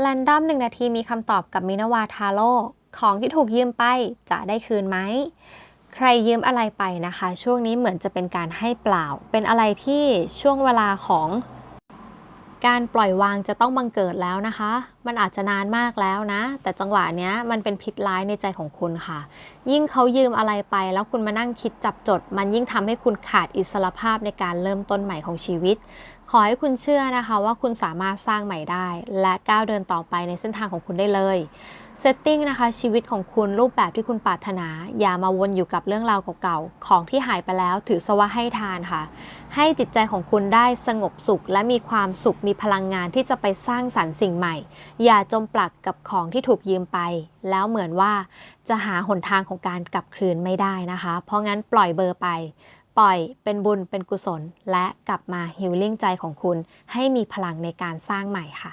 แรนดอมหนึ่งนาทีมีคำตอบกับมินาวาทาโร่ของที่ถูกยืมไปจะได้คืนไหม ใครยืมอะไรไปนะคะ ช่วงนี้เหมือนจะเป็นการให้เปล่า เป็นอะไรที่ช่วงเวลาของ การปล่อยวางจะต้องบังเกิดแล้วนะคะ มันอาจจะนานมากแล้วนะ แต่จังหวะเนี้ยมันเป็นพิษร้ายในใจของคุณค่ะ ยิ่งเขายืมอะไรไป แล้วคุณมานั่งคิดจับจด มันยิ่งทำให้คุณขาดอิสรภาพในการเริ่มต้นใหม่ของชีวิต ขอให้คุณเชื่อนะคะว่าคุณสามารถสร้างใหม่ได้ และก้าวเดินต่อไปในเส้นทางของคุณได้เลยเซตติ้งนะคะชีวิตของคุณรูปแบบที่คุณปรารถนา อย่ามาวนอยู่กับเรื่องราวเก่าๆ ของที่หายไปแล้วถือซะว่าให้ทานค่ะ ให้จิตใจของคุณได้สงบสุข และมีความสุขมีพลังงานที่จะไปสร้างสรรค์สิ่งใหม่ อย่าจมปลักกับของที่ถูกยืมไป แล้วเหมือนว่าจะหาหนทางของการกลับคืนไม่ได้นะคะ เพราะงั้นปล่อยเบอร์ไป ปล่อยเป็นบุญเป็นกุศล และกลับมาฮิลลิ่งใจของคุณ ให้มีพลังในการสร้างใหม่ค่ะ